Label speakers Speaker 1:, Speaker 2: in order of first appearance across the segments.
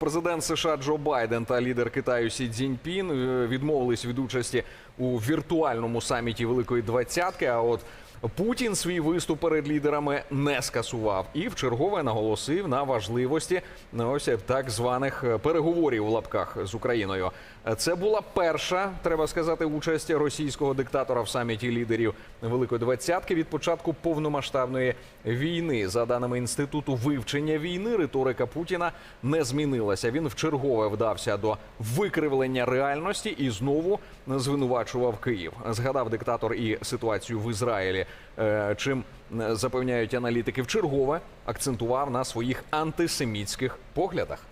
Speaker 1: Президент США Джо Байден та лідер Китаю Сі Цзіньпін е, відмовились від участі у віртуальному саміті Великої Двадцятки. А от Путін свій виступ перед лідерами не скасував і в чергове наголосив на важливості ну, ось так званих е, переговорів в лапках з Україною. Е, Це була перша, треба сказати, участь російського диктатора в саміті лідерів Великої Двадцятки від початку повномасштабної війни. За даними інституту вивчення війни, риторика Путіна не змінилася. Він вчергове вдався до викривлення реальності і знову звинувачував Київ. Згадав диктатор і ситуацію в Ізраїлі. Е, Чим е, запевняють аналітики, вчергове акцентував на своїх антисемітських поглядах.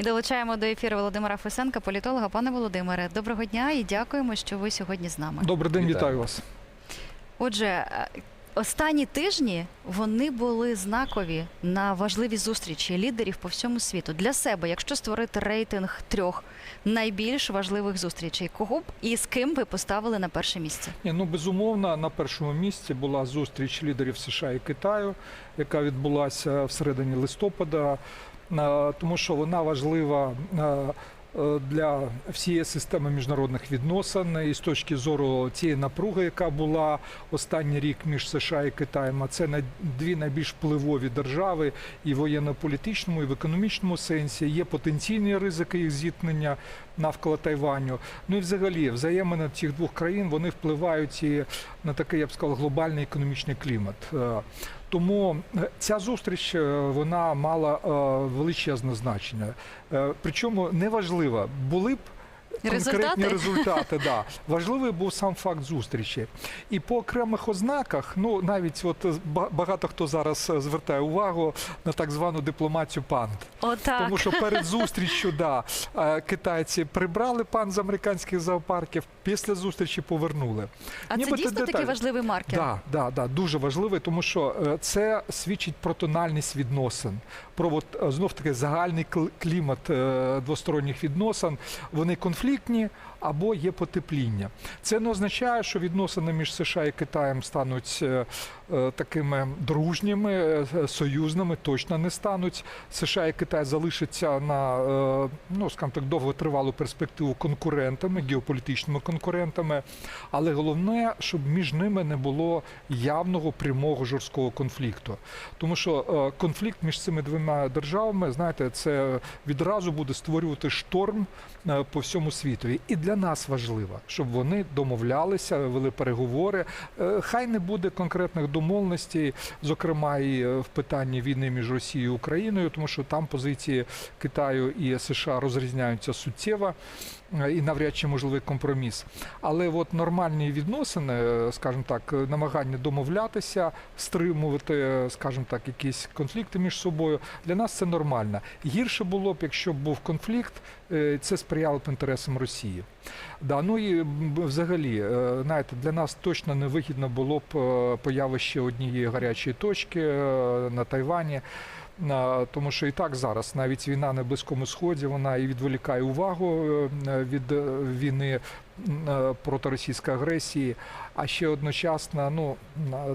Speaker 2: І долучаємо до ефіру Володимира Фесенка, політолога. Пане Володимире, доброго дня і дякуємо, що ви сьогодні з нами.
Speaker 3: Добрий день,
Speaker 1: Вітаю.
Speaker 3: вас.
Speaker 2: Отже, е, останні тижні вони були знакові на важливі зустрічі лідерів по всьому світу для себе, якщо створити рейтинг трьох найбільш важливих зустрічей, кого б і з ким ви поставили на перше місце?
Speaker 3: Ні, ну безумовно, на першому місці була зустріч лідерів США і Китаю, яка відбулася в середині листопада, тому що вона важлива. е, е, Для всієї системи міжнародних відносин і з точки зору цієї напруги, яка була останній рік між США і Китаєм, а це дві найбільш впливові держави і воєнно-політичному, і в економічному сенсі. Є потенційні ризики їх зіткнення навколо Тайваню. Ну і взагалі взаємини цих двох країн вони впливають і на такий, я б сказав, глобальний економічний клімат. Е, Тому е, ця зустріч е, вона мала величезне значення. Причому неважливо, були б. Конкретні
Speaker 2: Результати?
Speaker 3: результати, да. Важливий був сам факт зустрічі. І по окремих ознаках, ну навіть от ба- багато хто зараз е, звертає увагу на так звану дипломатію пант.
Speaker 2: Отак.
Speaker 3: Тому що перед зустріччю, да, е, китайці прибрали пан з американських зоопарків, після зустрічі повернули.
Speaker 2: а це
Speaker 3: нібито
Speaker 2: дійсно такий
Speaker 3: деталь.
Speaker 2: важливий маркер.
Speaker 3: Да, да, да, дуже важливий, тому що е, це свідчить про тональність відносин, про от, е, знов таки загальний кл- клімат е, двосторонніх відносин. Вони конфліктні або є потепління. Це не означає, що відносини між США і Китаєм стануть е, е, такими дружніми, е, союзними, точно не стануть. США і Китай залишаться на ну, скажімо так, довготривалу перспективу конкурентами, геополітичними конкурентами. Але головне, щоб між ними не було явного прямого жорсткого конфлікту. Тому що конфлікт між цими двома державами, знаєте, це відразу буде створювати шторм по всьому світу. І для нас важливо, щоб вони домовлялися, вели переговори. Е, Хай не буде конкретних домовленостей, зокрема і е, в питанні війни між Росією і Україною, тому що там позиції Китаю і США розрізняються суттєво і навряд чи можливий компроміс. Але от нормальні відносини, скажімо так, намагання домовлятися, стримувати, скажімо так, якісь конфлікти між собою. Для нас це нормально. Гірше було б, якщо б був конфлікт, е, це сприяло б інтересам Росії. Да, ну і взагалі, е, знаєте, для нас точно не вигідно було б е, появи ще однієї гарячої точки на Тайвані. Тому що і так зараз навіть війна на Близькому Сході вона і відволікає увагу е, від е, війни е, проти російської агресії, а ще одночасно ну,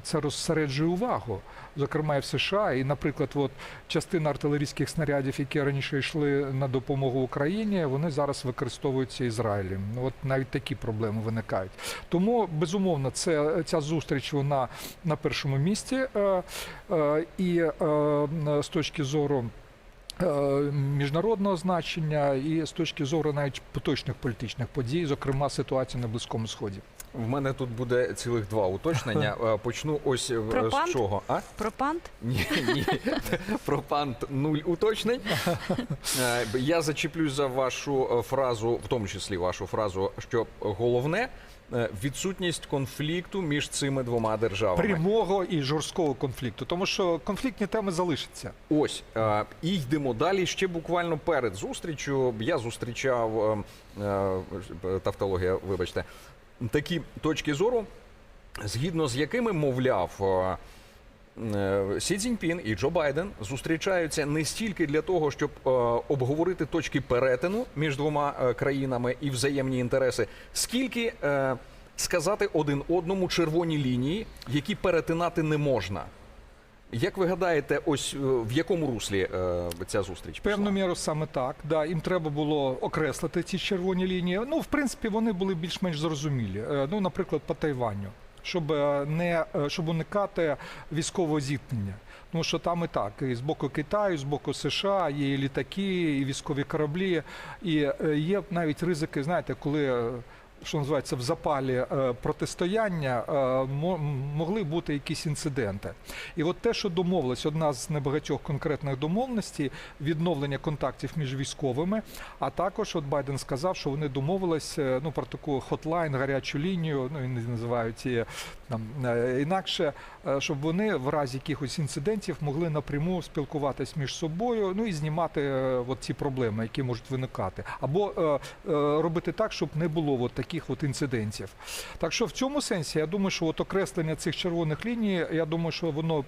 Speaker 3: це розсереджує увагу, зокрема і в США. І, наприклад, от частина артилерійських снарядів, які раніше йшли на допомогу Україні, вони зараз використовуються Ізраїлем. Ну, От навіть такі проблеми виникають. Тому безумовно, це ця зустріч вона на першому місці. Е, е, і з точки зору. Е, Міжнародного значення і з точки зору навіть поточних політичних подій, зокрема ситуації на Близькому Сході.
Speaker 1: В мене тут буде цілих два уточнення. Е, Почну ось е,
Speaker 2: Про
Speaker 1: з чого. А?
Speaker 2: Про пант?
Speaker 1: Ні, ні. Про пант нуль уточнень. Я зачіплюсь за вашу фразу, в тому числі вашу фразу, що головне відсутність конфлікту між цими двома державами.
Speaker 3: Прямого і жорсткого конфлікту, тому що конфліктні теми залишаться.
Speaker 1: Ось е, і йдемо далі. Ще буквально перед зустрічю я зустрічав е, е, тавтологія, вибачте, такі точки зору, згідно з якими, мовляв. Е, Сі Цзіньпін і Джо Байден зустрічаються не стільки для того, щоб е, обговорити точки перетину між двома е, країнами і взаємні інтереси, скільки сказати один одному червоні лінії, які перетинати не можна. Як ви гадаєте, ось в якому руслі е, ця зустріч? пішла?
Speaker 3: Певну міру саме так. Да, їм треба було окреслити ці червоні лінії. Ну, в принципі, вони були більш-менш зрозумілі. Е, Ну, наприклад, по Тайваню, щоб е, не е, щоб уникати військового зіткнення. Тому що там і так, і з боку Китаю, з боку США є і літаки, і військові кораблі, і е, є навіть ризики, знаєте, коли. Що називається в запалі е, протистояння, е, могли бути якісь інциденти. І от те, що домовились, одна з небагатьох конкретних домовленостей відновлення контактів між військовими. А також, от Байден сказав, що вони домовились е, ну про таку хотлайн, гарячу лінію. Ну вони називають її там інакше, щоб вони в разі якихось інцидентів могли напряму спілкуватись між собою, ну і знімати от ці проблеми, які можуть виникати, або робити так, щоб не було от таких от інцидентів. Так що в цьому сенсі я думаю, що от окреслення цих червоних ліній, я думаю, що воно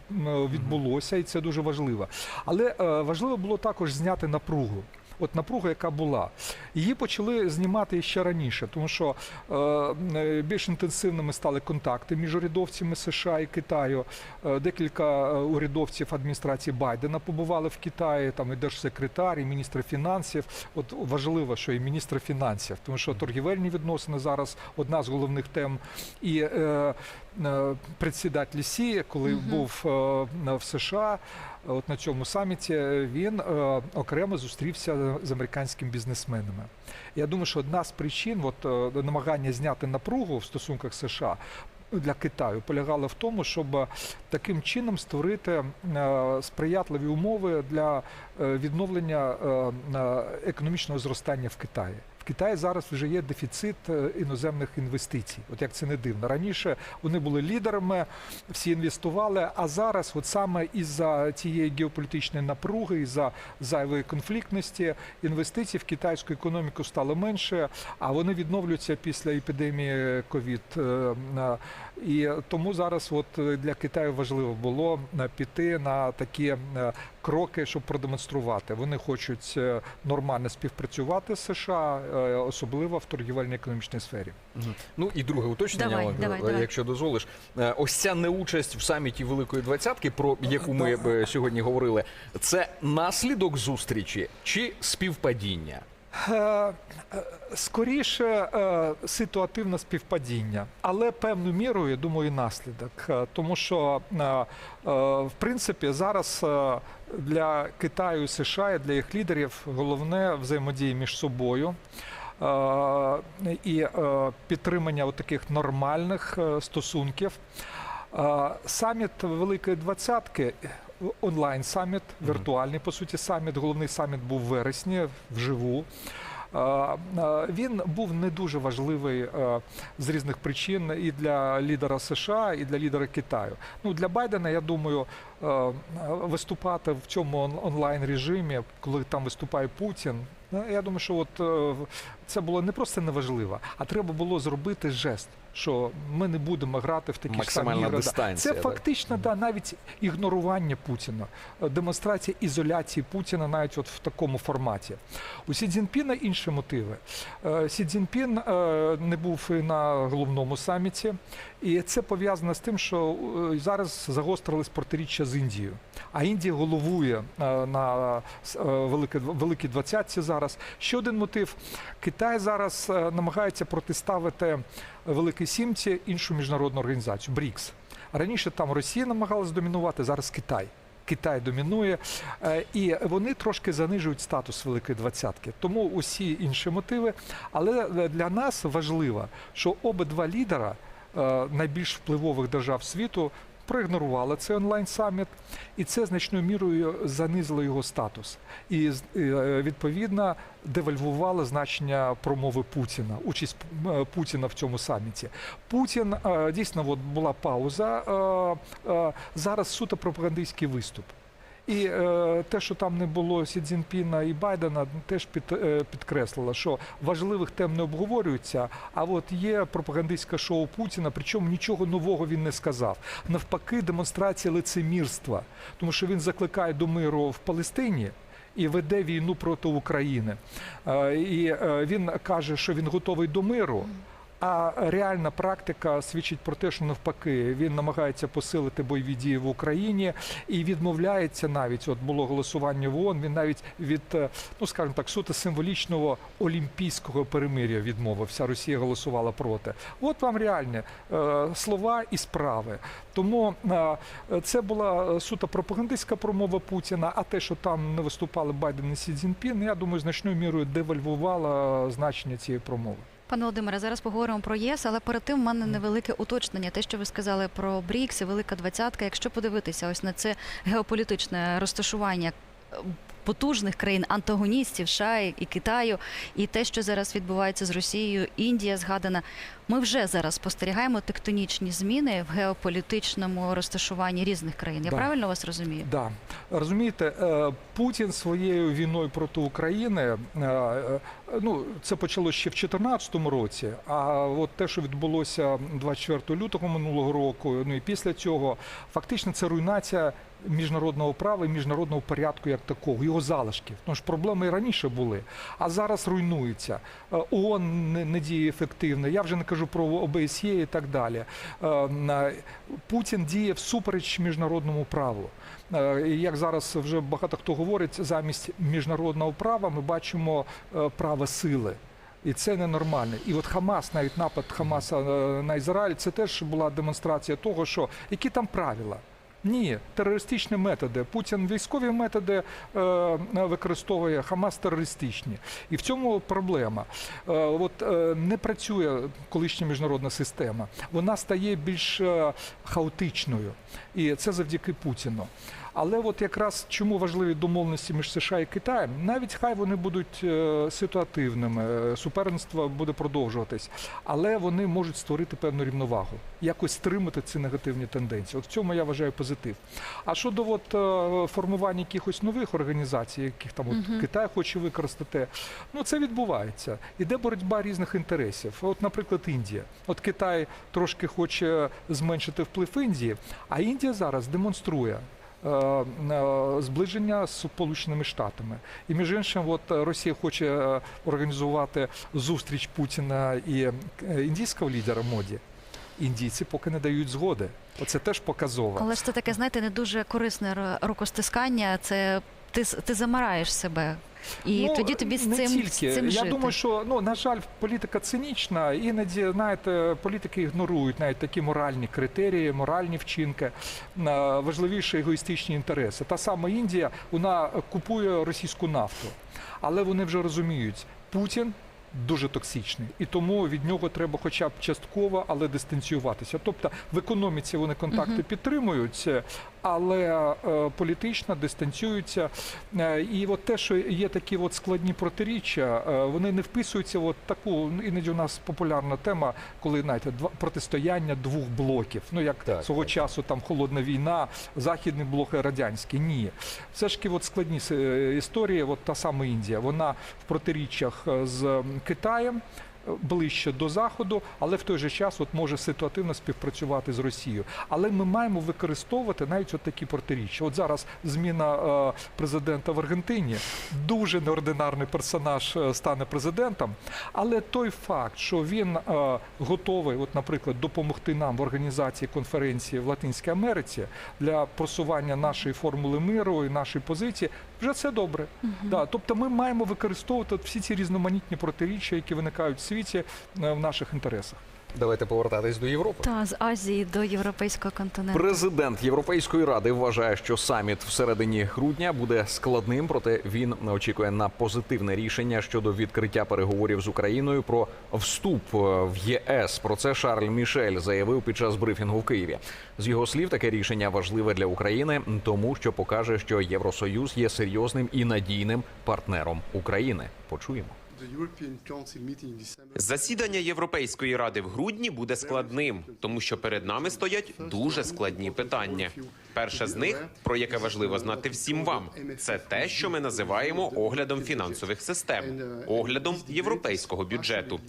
Speaker 3: відбулося, і це дуже важливо. Але е, важливо було також зняти напругу. От напруга, яка була, її почали знімати ще раніше, тому що е, е, більш інтенсивними стали контакти між урядовцями США і Китаю. Е, декілька урядовців адміністрації Байдена побували в Китаї, там і держсекретар, і міністр фінансів. От важливо, що і міністр фінансів, тому що торгівельні відносини зараз одна з головних тем. І председатель Сі, коли був е, в США. От на цьому саміті він е, окремо зустрівся з американськими бізнесменами. Я думаю, що одна з причин от, е, намагання зняти напругу в стосунках США для Китаю полягала в тому, щоб е, таким чином створити е, сприятливі умови для е, відновлення е, е, економічного зростання в Китаї. Китаї зараз вже є дефіцит е, іноземних інвестицій. От як це не дивно. Раніше вони були лідерами, всі інвестували. А зараз, от саме із-за цієї геополітичної напруги, із-за зайвої конфліктності, інвестицій в китайську економіку стало менше, а вони відновлюються після епідемії ковід. І тому зараз, от е, для Китаю важливо було е, піти на такі е, кроки, щоб продемонструвати. Вони хочуть нормально співпрацювати з США, особливо в торгівельній економічній сфері.
Speaker 1: Ну і друге уточнення,
Speaker 2: Давай, давай,
Speaker 1: е,
Speaker 2: давай.
Speaker 1: якщо дозволиш. Ось ця неучасть в саміті Великої Двадцятки, про яку ми сьогодні говорили, це наслідок зустрічі чи співпадіння?
Speaker 3: Е, е, Скоріше е, ситуативне співпадіння, але певною мірою, я думаю, і наслідок. Тому що, в принципі, зараз для Китаю і США і для їх лідерів головне взаємодія між собою. І підтримання таких нормальних стосунків. Саміт Великої Двадцятки, онлайн саміт, віртуальний по суті саміт. Головний саміт був в вересні вживу. Він був не дуже важливий е, з різних причин і для лідера США, і для лідера Китаю. Ну для Байдена, я думаю, е, виступати в цьому онлайн режимі, коли там виступає Путін. ну, Я думаю, що от е, це було не просто неважливо, а треба було зробити жест, що ми не будемо грати в такі ж самі ігри. Це фактично да, навіть ігнорування Путіна, е, демонстрація ізоляції Путіна навіть от в такому форматі. У Сі Цзіньпіна інші мотиви. Е, Сі Цзіньпін е, не був і на головному саміті, і це пов'язано з тим, що зараз загострились протиріччя з Індією. А Індія головує на великій двадцятці зараз. Ще один мотив: Китай зараз е, намагається протиставити Великій Сімці іншу міжнародну організацію БРІКС. Раніше там Росія намагалась домінувати, зараз Китай. Китай домінує, е, і вони трошки занижують статус Великої Двадцятки. Тому усі інші мотиви. Але е, для нас важливо, що обидва лідера найбільш впливових держав світу проігнорували цей онлайн-саміт, і це значною мірою занизило його статус. І е, відповідно девальвувало значення промови Путіна, участь е, Путіна в цьому саміті. Путін е, дійсно от була пауза. Зараз суто пропагандистський виступ. І е, те, що там не було Сі Цзіньпіна і Байдена, теж під, е, підкреслило, що важливих тем не обговорюється, а от є пропагандистське шоу Путіна, причому нічого нового він не сказав. Навпаки, демонстрація лицемірства, тому що він закликає до миру в Палестині. І веде війну проти України. Е, І е, він каже, що він готовий до миру, А реальна практика свідчить про те, що навпаки він намагається посилити бойові дії в Україні і відмовляється навіть. От було голосування в ООН, Він навіть від е, ну скажімо так, суто символічного олімпійського перемир'я відмовився. Росія голосувала проти. От вам реальні е, слова і справи. Тому е, це була суто пропагандистська промова Путіна. А те, що там не виступали Байден і Сі Цзіньпін, я думаю, значною мірою девальвувала значення цієї промови.
Speaker 2: Пане Володимире, зараз поговоримо про ЄС, але перед тим в мене невелике уточнення. Те, що ви сказали про БРІКС і Велика Двадцятка. Якщо подивитися ось на це геополітичне розташування потужних країн антагоністів США і Китаю, і те, що зараз відбувається з Росією, Індія згадана. Ми вже зараз спостерігаємо тектонічні зміни в геополітичному розташуванні різних країн. Я
Speaker 3: Да.
Speaker 2: правильно вас розумію?
Speaker 3: Да. Розумієте, е, Путін своєю війною проти України, е, е, ну це почалося ще в 2014 році. А от те, що відбулося 24 лютого минулого року, ну і після цього, фактично це руйнація міжнародного права і міжнародного порядку як такого, його залишків. Тому ж проблеми і раніше були, а зараз руйнуються. Е, ООН не, діє ефективно. Я вже не кажу про ОБСЄ і так далі. Е, Путін діє всупереч міжнародному праву. Е, Як зараз вже багато хто говорить, замість міжнародного права ми бачимо е, право сили. І це ненормально. І от Хамас, навіть напад Хамаса е, на Ізраїль, це теж була демонстрація того, що які там правила. Ні, терористичні методи. Путін військові методи е, використовує, Хамас терористичні. І в цьому проблема. Е, от е, не працює колишня міжнародна система. Вона стає більш е, хаотичною. І це завдяки Путіну. Але от якраз чому важливі домовленості між США і Китаєм, навіть хай вони будуть е, ситуативними, е, суперництво буде продовжуватись, але вони можуть створити певну рівновагу, якось стримати ці негативні тенденції. От в цьому я вважаю позитив. А щодо от, е, формування якихось нових організацій, яких там от Китай хоче використати, ну це відбувається. Іде боротьба різних інтересів. От, наприклад, Індія. От Китай трошки хоче зменшити вплив Індії, а Індія зараз демонструє. Е, е, Зближення з Сполученими Штатами, і між іншим, от е, Росія хоче організувати зустріч Путіна і індійського лідера моді. Індійці поки не дають згоди. Оце теж показово.
Speaker 2: Але ж це таке, знаєте, не дуже корисне рукостискання. Це ти, ти замараєш себе. І
Speaker 3: Ну,
Speaker 2: тоді тобі з
Speaker 3: не
Speaker 2: цим,
Speaker 3: тільки.
Speaker 2: з цим
Speaker 3: Я
Speaker 2: жити.
Speaker 3: думаю, що ну на жаль, політика цинічна. Іноді знаєте, політики ігнорують навіть такі моральні критерії, моральні вчинки, е, важливіше егоїстичні інтереси. Та сама Індія вона купує російську нафту, але вони вже розуміють, Путін. Дуже токсичний, і тому від нього треба, хоча б частково, але дистанціюватися. Тобто в економіці вони контакти підтримують, але е, політично дистанціюються. Е, і от те, що є такі от складні протиріччя, е, вони не вписуються в от таку іноді у нас популярна тема, коли знаєте, два протистояння двох блоків. Ну як
Speaker 1: Так,
Speaker 3: свого
Speaker 1: так.
Speaker 3: часу там холодна війна, західний блок і радянський. Ні, все ж таки, от складні історії. От та сама Індія, вона в протиріччях з Китаєм. Ближче до заходу, але в той же час от може ситуативно співпрацювати з Росією. Але ми маємо використовувати навіть от такі протиріччя. От зараз зміна е, президента в Аргентині. Дуже неординарний персонаж е, стане президентом. Але той факт, що він е, готовий, от, наприклад, допомогти нам в організації конференції в Латинській Америці для просування нашої формули миру і нашої позиції, вже це добре. Да, тобто ми маємо використовувати всі ці різноманітні протиріччя, які виникають в світі е, в наших інтересах.
Speaker 1: Давайте повертатись до Європи.
Speaker 2: Та з Азії до європейського континенту.
Speaker 1: Президент Європейської ради вважає, що саміт всередині грудня буде складним, проте він очікує на позитивне рішення щодо відкриття переговорів з Україною про вступ е, в ЄС. Про це Шарль Мішель заявив під час брифінгу в Києві. З його слів, таке рішення важливе для України, тому що покаже, що Євросоюз є серйозним і надійним партнером України. Почуємо.
Speaker 4: Засідання Європейської ради в грудні буде складним, тому що перед нами стоять дуже складні питання. Перше з них, про яке важливо знати всім вам, це те, що ми називаємо оглядом фінансових систем, оглядом європейського бюджету.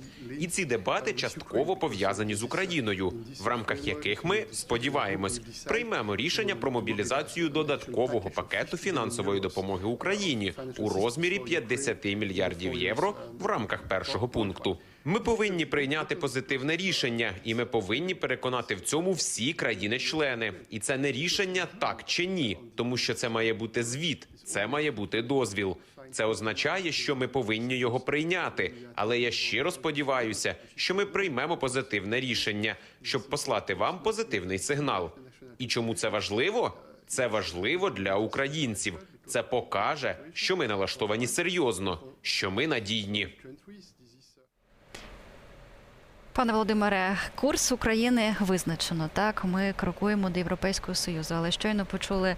Speaker 4: І ці дебати частково пов'язані з Україною, в рамках яких ми сподіваємось приймемо рішення про мобілізацію додаткового пакету фінансової допомоги Україні у розмірі 50 мільярдів євро в рамках першого пункту. Ми повинні прийняти позитивне рішення, і ми повинні переконати в цьому всі країни-члени. І це не рішення так чи ні, тому що це має бути звіт, це має бути дозвіл. Це означає, що ми повинні його прийняти. Але я щиро сподіваюся, що ми приймемо позитивне рішення, щоб послати вам позитивний сигнал. І чому це важливо? Це важливо для українців. Це покаже, що ми налаштовані серйозно, що ми надійні.
Speaker 2: Пане Володимире, курс України визначено. Так, ми крокуємо до Європейського Союзу. Але щойно почули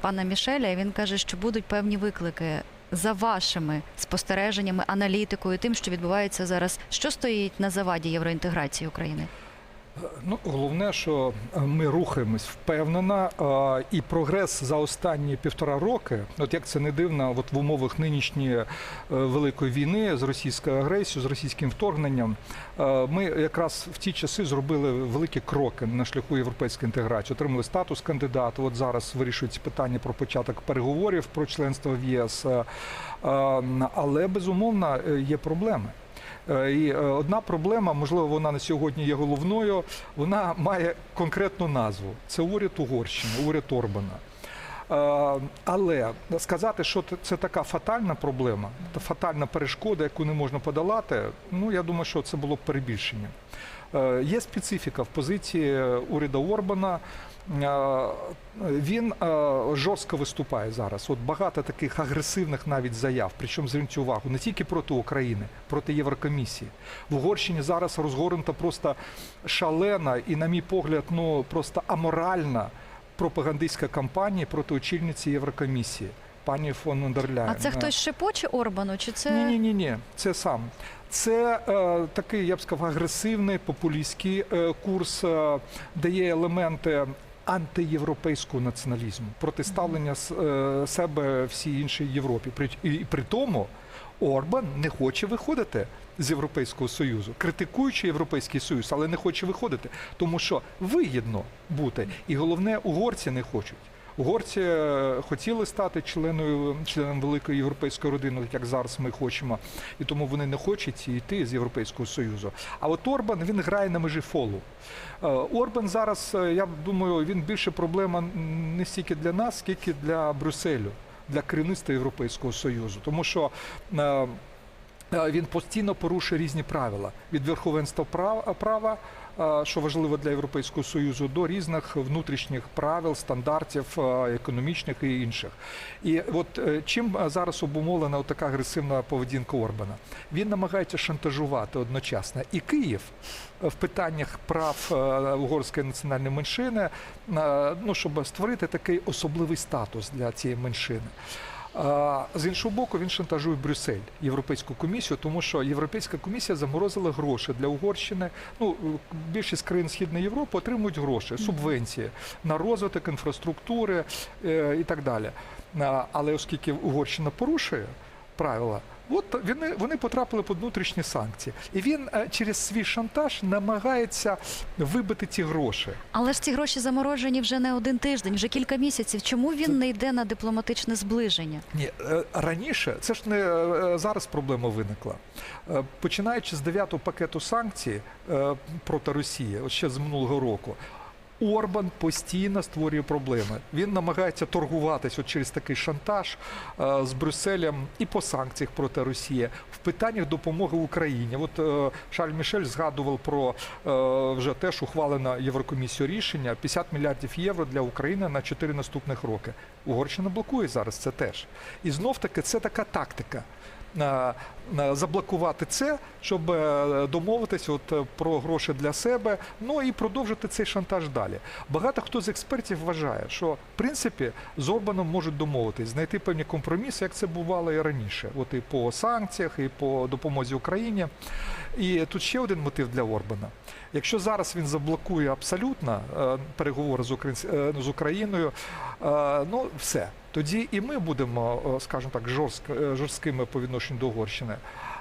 Speaker 2: пана Мішеля. і Він каже, що будуть певні виклики за вашими спостереженнями, аналітикою, тим, що відбувається зараз. Що стоїть на заваді євроінтеграції України?
Speaker 3: Ну, головне, що е, ми рухаємось впевнено, е, і прогрес за останні півтора роки, от як це не дивно, от в умовах нинішньої е, великої війни з російською агресією, з російським вторгненням, ми якраз в ті часи зробили великі кроки на шляху європейської інтеграції, отримали статус кандидата. От зараз вирішується питання про початок переговорів про членство в ЄС. Але безумовно є проблеми. Е, І е, одна проблема, можливо, вона на сьогодні є головною. Вона має конкретну назву. Це уряд Угорщини, уряд Орбана. Е, Але сказати, що це така фатальна проблема, та фатальна перешкода, яку не можна подолати, ну я думаю, що це було б перебільшенням. Е, Є специфіка в позиції уряду Орбана. Е, Він е, жорстко виступає зараз. От багато таких агресивних навіть заяв. Причому зверніть увагу не тільки проти України, проти Єврокомісії. В Угорщині зараз розгорнута просто шалена і, на мій погляд, ну просто аморальна пропагандистська кампанія проти очільниці Єврокомісії, пані фон дер
Speaker 2: А це хтось шепоче Орбану? Чи це
Speaker 3: Ні, ні, ні, ні, це сам. Це е, такий, я б сказав, агресивний популістський е, курс, е, дає елементи антиєвропейського націоналізму, протиставлення е, себе всій іншій Європі. При, і, і при тому Орбан не хоче виходити з Європейського Союзу, критикуючи Європейський Союз, але не хоче виходити, тому що вигідно бути. І головне, угорці не хочуть. Угорці е, хотіли стати членою членом великої європейської родини, як зараз ми хочемо, і тому вони не хочуть йти з Європейського Союзу. А от Орбан він грає на межі фолу. Е, Орбан зараз, е, я думаю, він більше проблема не стільки для нас, скільки для Брюсселю, для керівництва Європейського Союзу, тому що. Е, Е, Він постійно порушує різні правила від верховенства прав- права, е, що важливо для Європейського союзу, до різних внутрішніх правил, стандартів е, економічних і інших. І от е, чим е, зараз обумовлена така агресивна поведінка Орбана? Він намагається шантажувати одночасно і Київ е, в питаннях прав е, угорської національної меншини, е, ну щоб створити такий особливий статус для цієї меншини. З іншого боку, він шантажує Брюссель, Європейську комісію, тому що Європейська комісія заморозила гроші для Угорщини. Ну, більшість країн Східної Європи отримують гроші, субвенції на розвиток інфраструктури е, і так далі. Але оскільки Угорщина порушує правила, от вони, вони потрапили під внутрішні санкції. І він е, через свій шантаж намагається вибити ті гроші.
Speaker 2: але ж ці гроші заморожені вже не один тиждень, вже кілька місяців. Чому він не йде на дипломатичне зближення?
Speaker 3: Ні, е, раніше це ж не е, зараз проблема виникла. Починаючи з дев'ятого пакету санкцій проти Росії, от ще з минулого року. Орбан постійно створює проблеми. Він намагається торгуватись от через такий шантаж е, з Брюсселем і по санкціях проти Росії в питаннях допомоги Україні. От е, Шарль Мішель згадував про е, вже теж ухвалено Єврокомісію рішення 50 мільярдів євро для України на 4 наступних роки. Угорщина блокує зараз це теж. І знов таки це така тактика. Е, е, Заблокувати це, щоб е, домовитись от про гроші для себе, ну і продовжити цей шантаж далі. Багато хто з експертів вважає, що в принципі з Орбаном можуть домовитись, знайти певні компроміси, як це бувало і раніше. От і по санкціях, і по допомозі Україні. І тут ще один мотив для Орбана. Якщо зараз він заблокує абсолютно переговори з, Україн- з Україною, ну все. Тоді і ми будемо, е, скажімо так, е, жорсткими по відношенню до Угорщини.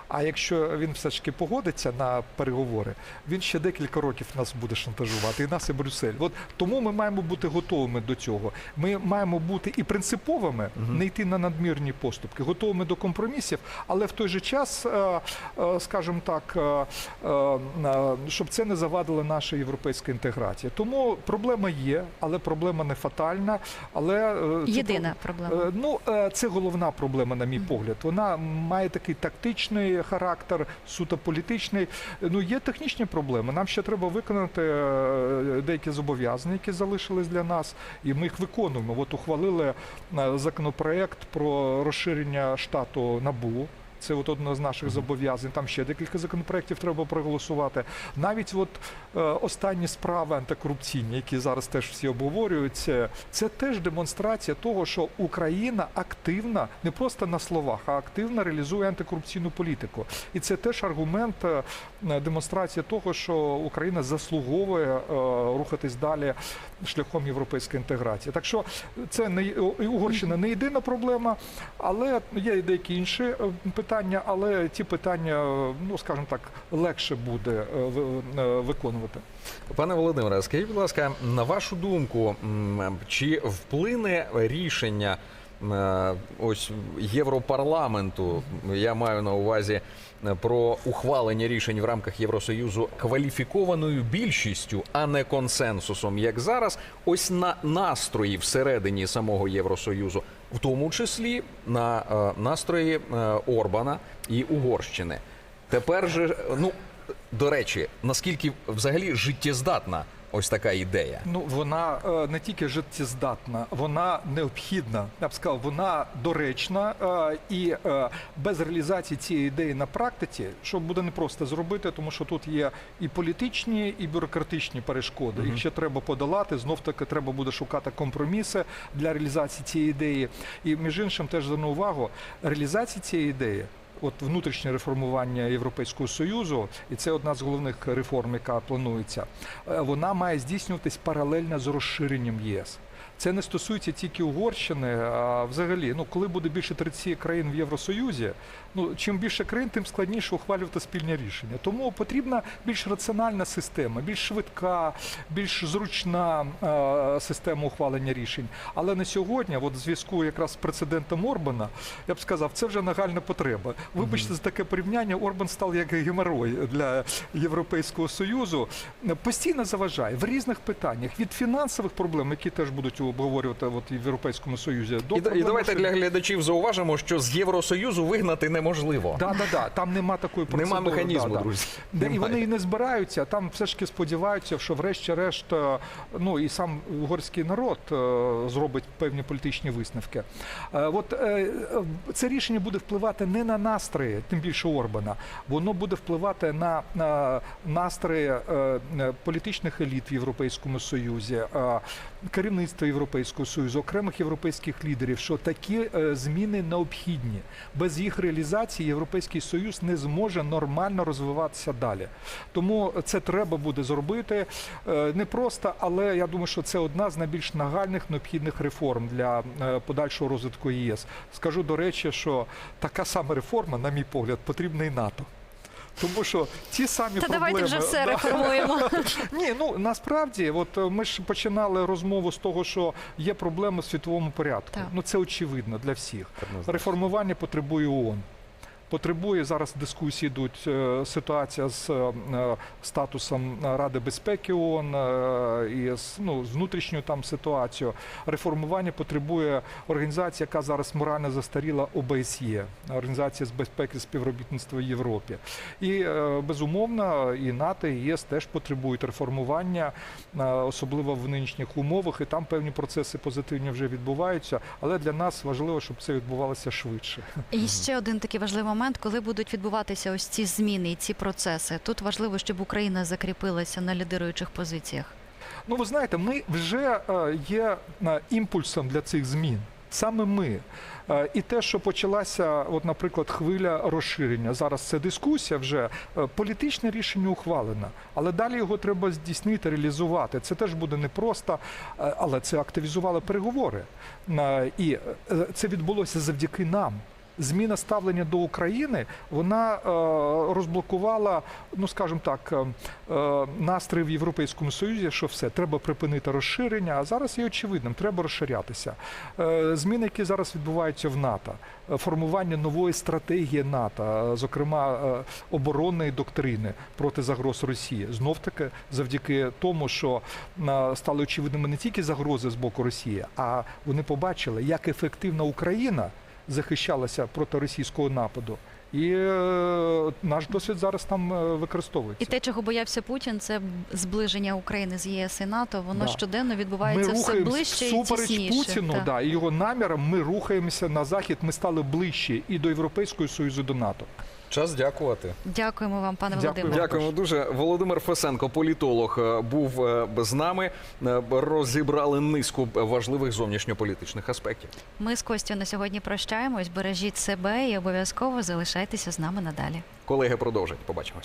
Speaker 3: А якщо він все ж таки погодиться на переговори, він ще декілька років нас буде шантажувати, і нас, і Брюссель. От тому ми маємо бути готовими до цього. Ми маємо бути і принциповими, не йти на надмірні поступки, готовими до компромісів, але в той же час, е, е, скажімо так, е, щоб це не завадило нашої європейської інтеграції. Тому проблема є, але проблема не фатальна. Але е, це
Speaker 2: Єдина проблема.
Speaker 3: Ну, це головна проблема, на мій погляд. Вона має такий тактичний характер, суто політичний. Ну, є технічні проблеми. Нам ще треба виконати е, деякі зобов'язання, які залишились для нас, і ми їх виконуємо. От ухвалили е, законопроект про розширення штату НАБУ. Це от одне з наших зобов'язань. Там ще декілька законопроєктів треба проголосувати. Навіть от е, останні справи антикорупційні, які зараз теж всі обговорюються, це, теж демонстрація того, що Україна активна, не просто на словах, а активно реалізує антикорупційну політику. І це теж аргумент, е, демонстрація того, що Україна заслуговує е, рухатись далі шляхом європейської інтеграції. Так що це не Угорщина не єдина проблема, але є і деякі інші е, питання, але ті питання, е, ну скажімо так, легше буде е, ви- е, виконувати.
Speaker 1: Пане Володимире, скажіть, будь ласка, на вашу думку, чи вплине рішення е, ось Європарламенту, я маю на увазі е, про ухвалення рішень в рамках Євросоюзу кваліфікованою більшістю, а не консенсусом, як зараз, ось на настрої всередині самого Євросоюзу, в тому числі на е, настрої е, Орбана і Угорщини. Тепер же, ну до речі, наскільки взагалі життєздатна ось така ідея?
Speaker 3: Ну вона е, не тільки життєздатна, вона необхідна. Я б сказав, вона доречна е, і е, без реалізації цієї ідеї на практиці, що буде непросто зробити, тому що тут є і політичні, і бюрократичні перешкоди. Їх ще треба подолати. Знов таки треба буде шукати компроміси для реалізації цієї ідеї. І між іншим теж зверну увагу, реалізація цієї ідеї. От внутрішнє реформування Європейського союзу, і це одна з головних реформ, яка планується. е, Вона має здійснюватись паралельно з розширенням ЄС. Це не стосується тільки Угорщини, а взагалі, ну коли буде більше 30 країн в Євросоюзі, ну чим більше країн, тим складніше ухвалювати спільні рішення. Тому потрібна більш раціональна система, більш швидка, більш зручна е, система ухвалення рішень. Але на сьогодні, от в зв'язку якраз з прецедентом Орбана, я б сказав, це вже нагальна потреба. Вибачте за таке порівняння, Орбан став як геморой для Європейського союзу. Постійно заважає в різних питаннях від фінансових проблем, які теж будуть обговорювати от, в Європейському Союзі, до
Speaker 1: І, і давайте для глядачів зауважимо, що з Євросоюзу вигнати неможливо.
Speaker 3: Да, да, да. Там нема такої процедури.
Speaker 1: Нема механізму,
Speaker 3: да, да.
Speaker 1: друзі.
Speaker 3: Де, і вони і не збираються. Там все ж таки сподіваються, що врешті-решт, е, ну і сам угорський народ е, зробить певні політичні висновки. Е, От це рішення буде впливати не на настрої, тим більше Орбана, воно буде впливати на, на настрої політичних еліт в Європейському Союзі, керівництва Європейського Союзу, окремих європейських лідерів, що такі е, зміни необхідні. Без їх реалізації Європейський Союз не зможе нормально розвиватися далі. Тому це треба буде зробити Е, не просто, але я думаю, що це одна з найбільш нагальних необхідних реформ для е, подальшого розвитку ЄС. Скажу до речі, що така сама реформа, на мій погляд, потрібна і НАТО. Тому що ті самі
Speaker 2: Та
Speaker 3: проблеми
Speaker 2: давайте вже все
Speaker 3: Да.
Speaker 2: реформуємо.
Speaker 3: Ні, ну насправді, от е, ми ж починали розмову з того, що є проблеми в світовому порядку.
Speaker 2: Так.
Speaker 3: Ну це очевидно для всіх. Реформування потребує ООН. Потребує зараз дискусії йдуть е, ситуація з е, статусом Ради безпеки ООН е, і з ну з внутрішньою там ситуацією. Реформування потребує організація, яка зараз морально застаріла ОБСЄ, Організація з безпеки співробітництва в Європі. І безумовно, і НАТО, і ЄС теж потребують реформування, особливо в нинішніх умовах. І там певні процеси позитивні вже відбуваються. Але для нас важливо, щоб це відбувалося швидше.
Speaker 2: І ще один такий важливий момент, коли будуть відбуватися ось ці зміни і ці процеси. Тут важливо, щоб Україна закріпилася на лідируючих позиціях.
Speaker 3: Ну, ви знаєте, ми вже е, є е, імпульсом для цих змін. Саме ми. Е, І те, що почалася, от, наприклад, хвиля розширення. Зараз це дискусія вже політичне рішення ухвалено, але далі його треба здійснити, реалізувати. Це теж буде непросто, але це активізувало переговори. І це відбулося завдяки нам. Зміна ставлення до України вона е, розблокувала, ну скажімо так, е, е, настрій в Європейському Союзі, що все треба припинити розширення. А зараз є очевидним, треба розширятися. Зміни, які зараз відбуваються в НАТО, формування нової стратегії НАТО, зокрема оборонної доктрини проти загроз Росії, знов таки завдяки тому, що стали очевидними не тільки загрози з боку Росії, а вони побачили, як ефективна Україна захищалася проти російського нападу. І е, наш досвід зараз там е, використовується.
Speaker 2: І те, чого боявся Путін, це зближення України з ЄС і НАТО. Воно
Speaker 3: Да.
Speaker 2: щоденно відбувається все
Speaker 3: рухаємось
Speaker 2: ближче і тісніше.
Speaker 3: Путіну,
Speaker 2: да.
Speaker 3: да, і його намірам ми рухаємося на захід. Ми стали ближче і до Європейського Союзу, і до НАТО.
Speaker 1: Час дякувати.
Speaker 2: Дякуємо вам, пане
Speaker 3: Дякую
Speaker 2: Володимире.
Speaker 1: Дякуємо дуже. Володимир Фесенко, політолог, е, був е, з нами. Е, Розібрали низку важливих зовнішньополітичних аспектів.
Speaker 2: Ми з Костю на сьогодні прощаємось. Бережіть себе і обов'язково залишайтеся з нами надалі.
Speaker 1: Колеги продовжать. Побачимось.